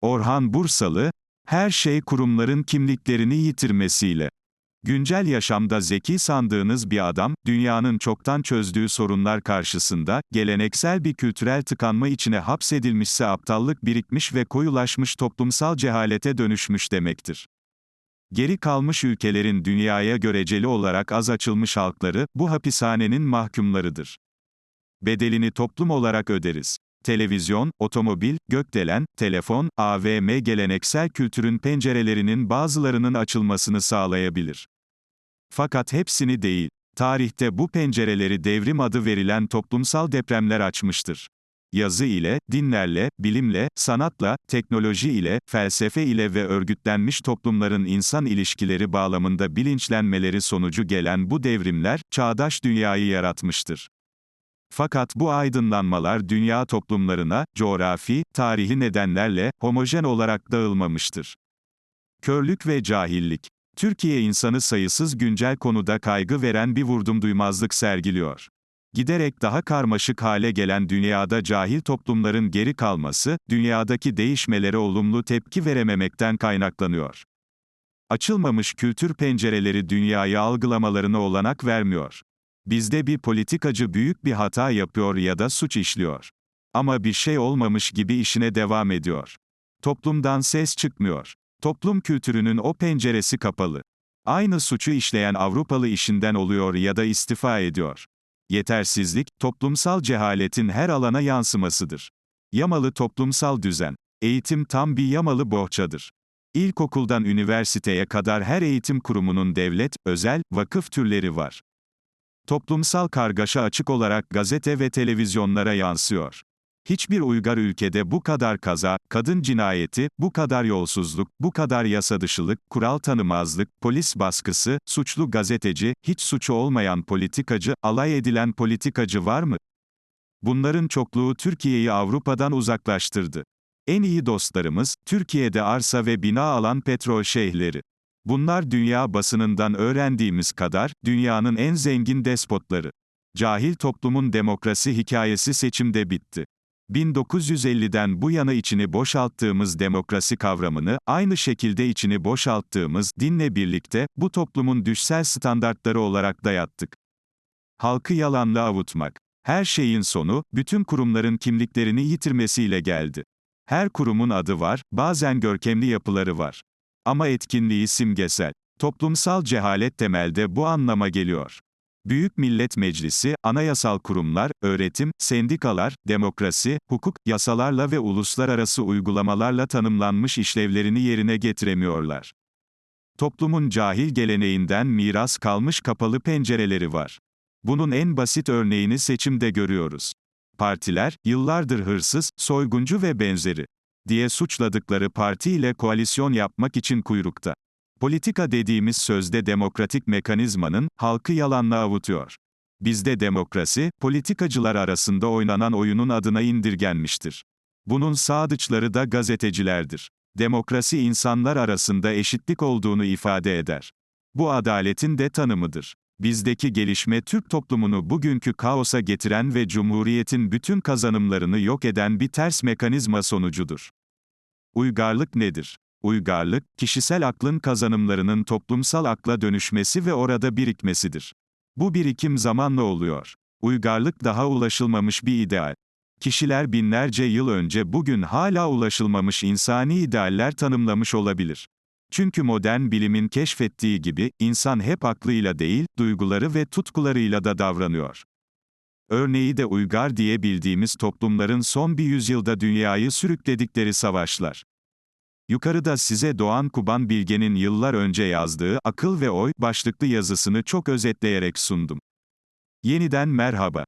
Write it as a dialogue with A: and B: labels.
A: Orhan Bursalı, her şey kurumların kimliklerini yitirmesiyle. Güncel yaşamda zeki sandığınız bir adam, dünyanın çoktan çözdüğü sorunlar karşısında, geleneksel bir kültürel tıkanma içine hapsedilmişse aptallık birikmiş ve koyulaşmış toplumsal cehalete dönüşmüş demektir. Geri kalmış ülkelerin dünyaya göreceli olarak az açılmış halkları, bu hapishanenin mahkumlarıdır. Bedelini toplum olarak öderiz. Televizyon, otomobil, gökdelen, telefon, AVM geleneksel kültürün pencerelerinin bazılarının açılmasını sağlayabilir. Fakat hepsini değil. Tarihte bu pencereleri devrim adı verilen toplumsal depremler açmıştır. Yazı ile, dinlerle, bilimle, sanatla, teknoloji ile, felsefe ile ve örgütlenmiş toplumların insan ilişkileri bağlamında bilinçlenmeleri sonucu gelen bu devrimler, çağdaş dünyayı yaratmıştır. Fakat bu aydınlanmalar dünya toplumlarına, coğrafi, tarihi nedenlerle, homojen olarak dağılmamıştır. Körlük ve cahillik. Türkiye insanı sayısız güncel konuda kaygı veren bir vurdumduymazlık sergiliyor. Giderek daha karmaşık hale gelen dünyada cahil toplumların geri kalması, dünyadaki değişmelere olumlu tepki verememekten kaynaklanıyor. Açılmamış kültür pencereleri dünyayı algılamalarına olanak vermiyor. Bizde bir politikacı büyük bir hata yapıyor ya da suç işliyor. Ama bir şey olmamış gibi işine devam ediyor. Toplumdan ses çıkmıyor. Toplum kültürünün o penceresi kapalı. Aynı suçu işleyen Avrupalı işinden oluyor ya da istifa ediyor. Yetersizlik, toplumsal cehaletin her alana yansımasıdır. Yamalı toplumsal düzen. Eğitim tam bir yamalı bohçadır. İlkokuldan üniversiteye kadar her eğitim kurumunun devlet, özel, vakıf türleri var. Toplumsal kargaşa açık olarak gazete ve televizyonlara yansıyor. Hiçbir uygar ülkede bu kadar kaza, kadın cinayeti, bu kadar yolsuzluk, bu kadar yasadışılık, kural tanımazlık, polis baskısı, suçlu gazeteci, hiç suçu olmayan politikacı, alay edilen politikacı var mı? Bunların çokluğu Türkiye'yi Avrupa'dan uzaklaştırdı. En iyi dostlarımız, Türkiye'de arsa ve bina alan petrol şeyhleri. Bunlar dünya basınından öğrendiğimiz kadar, dünyanın en zengin despotları. Cahil toplumun demokrasi hikayesi seçimde bitti. 1950'den bu yana içini boşalttığımız demokrasi kavramını, aynı şekilde içini boşalttığımız dinle birlikte, bu toplumun düşsel standartları olarak dayattık. Halkı yalanla avutmak. Her şeyin sonu, bütün kurumların kimliklerini yitirmesiyle geldi. Her kurumun adı var, bazen görkemli yapıları var. Ama etkinliği simgesel. Toplumsal cehalet temelde bu anlama geliyor. Büyük Millet Meclisi, anayasal kurumlar, öğretim, sendikalar, demokrasi, hukuk, yasalarla ve uluslararası uygulamalarla tanımlanmış işlevlerini yerine getiremiyorlar. Toplumun cahil geleneğinden miras kalmış kapalı pencereleri var. Bunun en basit örneğini seçimde görüyoruz. Partiler, yıllardır hırsız, soyguncu ve benzeri diye suçladıkları parti ile koalisyon yapmak için kuyrukta. Politika dediğimiz sözde demokratik mekanizmanın, halkı yalanla avutuyor. Bizde demokrasi, politikacılar arasında oynanan oyunun adına indirgenmiştir. Bunun sadıçları da gazetecilerdir. Demokrasi insanlar arasında eşitlik olduğunu ifade eder. Bu adaletin de tanımıdır. Bizdeki gelişme Türk toplumunu bugünkü kaosa getiren ve Cumhuriyet'in bütün kazanımlarını yok eden bir ters mekanizma sonucudur. Uygarlık nedir? Uygarlık, kişisel aklın kazanımlarının toplumsal akla dönüşmesi ve orada birikmesidir. Bu birikim zamanla oluyor. Uygarlık daha ulaşılmamış bir ideal. Kişiler binlerce yıl önce bugün hala ulaşılmamış insani idealler tanımlamış olabilir. Çünkü modern bilimin keşfettiği gibi, insan hep aklıyla değil, duyguları ve tutkularıyla da davranıyor. Örneği de uygar diye bildiğimiz toplumların son bir yüzyılda dünyayı sürükledikleri savaşlar. Yukarıda size Doğan Kuban Bilge'nin yıllar önce yazdığı Akıl ve Oy başlıklı yazısını çok özetleyerek sundum. Yeniden merhaba.